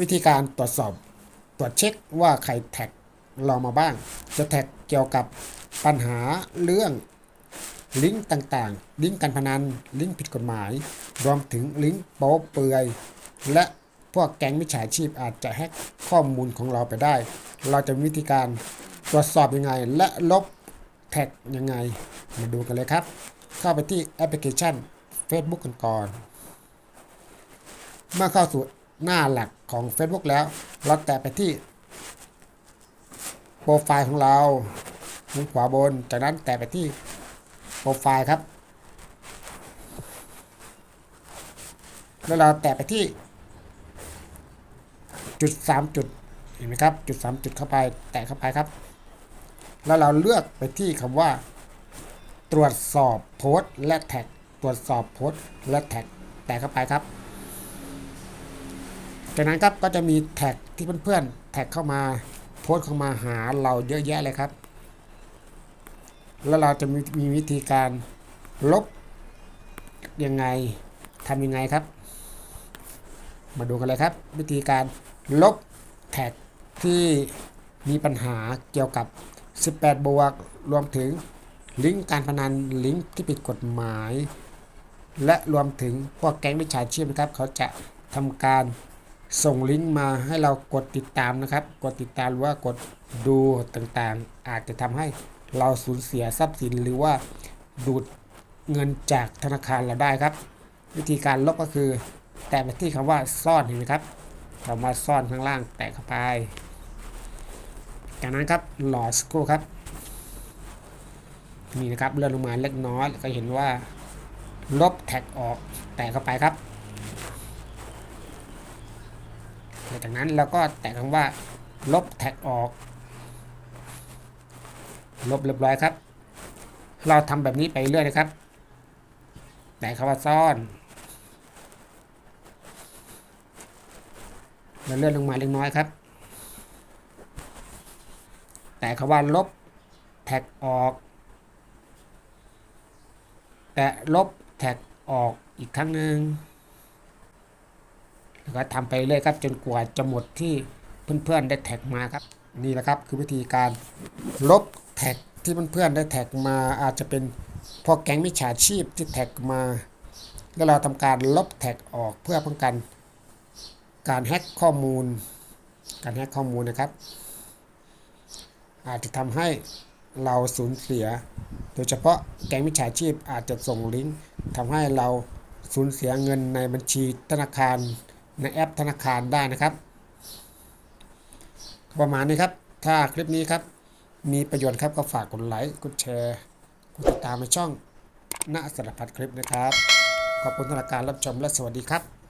วิธีการตรวจสอบตรวจเช็คว่าใครแท็กเรามาบ้าง จะแท็กเกี่ยวกับปัญหาเรื่องลิงก์ต่างๆ ลิงก์การพนัน ลิงก์ผิดกฎหมาย รวมถึงลิงก์โป๊เปือย และพวกแก๊งมิจฉาชีพอาจจะแฮ็กข้อมูลของเราไปได้ เราจะมีวิธีการตรวจสอบยังไง และลบแท็กยังไง มาดูกันเลยครับ เข้าไปที่แอปพลิเคชัน Facebook กันก่อน เมื่อเข้าสู่ หน้าหลักของ Facebook แล้ว เราแตะไปที่โปรไฟล์ของเรามุมขวาบน จากนั้นแตะไปที่โปรไฟล์ครับ แล้วเราแตะไปที่ จุดสามจุดเห็นไหมครับ จุดสามจุดเข้าไป แตะเข้าไปครับ แล้วเราเลือกไปที่คำว่า ตรวจสอบโพสต์และแท็ก ตรวจสอบโพสต์และแท็ก แตะเข้าไปครับ จากนั้นครับก็จะมีแท็กที่เพื่อนๆแท็กเข้ามาโพสต์เข้ามาหาเราเยอะแยะเลยครับ แล้วเราจะมีมีวิธีการลบยังไงทำยังไงครับ มาดูกันเลยครับ วิธีการลบแท็กที่มีปัญหาเกี่ยวกับ 18 บวก รวมถึงลิงก์การพนันลิงก์ที่ผิดกฎหมาย และรวมถึงพวกแก๊งมิจฉาชีพนะครับ เขาจะทำการ ส่งลิงก์มาให้เรากดติดตามนะครับ กดติดตามหรือว่ากดดูต่างๆ อาจจะทำให้เราสูญเสียทรัพย์สินหรือว่าดูดเงินจากธนาคารเราได้ครับ วิธีการลบก็คือ แตะไปที่คำว่าซ่อนเห็นไหมครับคำว่าซ่อนข้างล่างแตะเข้าไป จากนั้นครับหลอสกครูครับนี่นะครับเลื่อนลงมาเล็กน้อยก็เห็นว่า ลบแท็กออกแตะเข้าไปครับหลัง จากนั้นเราก็แตะคำว่า ลบแท็กออก ลบเรียบร้อยครับ เราทำแบบนี้ไปเรื่อยนะครับ แตะคำว่าซ่อนเราเลื่อนลงมาเล็กน้อยครับ แต่คำว่าลบแท็กออก แต่ลบแท็กออกอีกครั้งหนึ่ง ก็ทำไปเรื่อยครับจนกว่าจะหมดที่เพื่อนๆได้แท็กมาครับ นี่แหละครับคือวิธีการลบแท็กที่เพื่อนๆได้แท็กมาอาจจะเป็นพวกแก๊งมิจฉาชีพที่แท็กมา แล้วเราทำการลบแท็กออกเพื่อป้องกัน การแฮ็กข้อมูล การแฮ็กข้อมูลนะครับ อาจจะทำให้เราสูญเสีย โดยเฉพาะแก๊งมิจฉาชีพอาจจะส่งลิงก์ทำให้เราสูญเสียเงินในบัญชีธนาคาร ในแอปธนาคารได้นะครับ ประมาณนี้ครับ ถ้าคลิปนี้ครับ มีประโยชน์ครับก็ฝากกดไลค์กดแชร์กดติดตามในช่องณสารพัดคลิปนะครับ ขอบคุณสำหรับการรับชมและสวัสดีครับ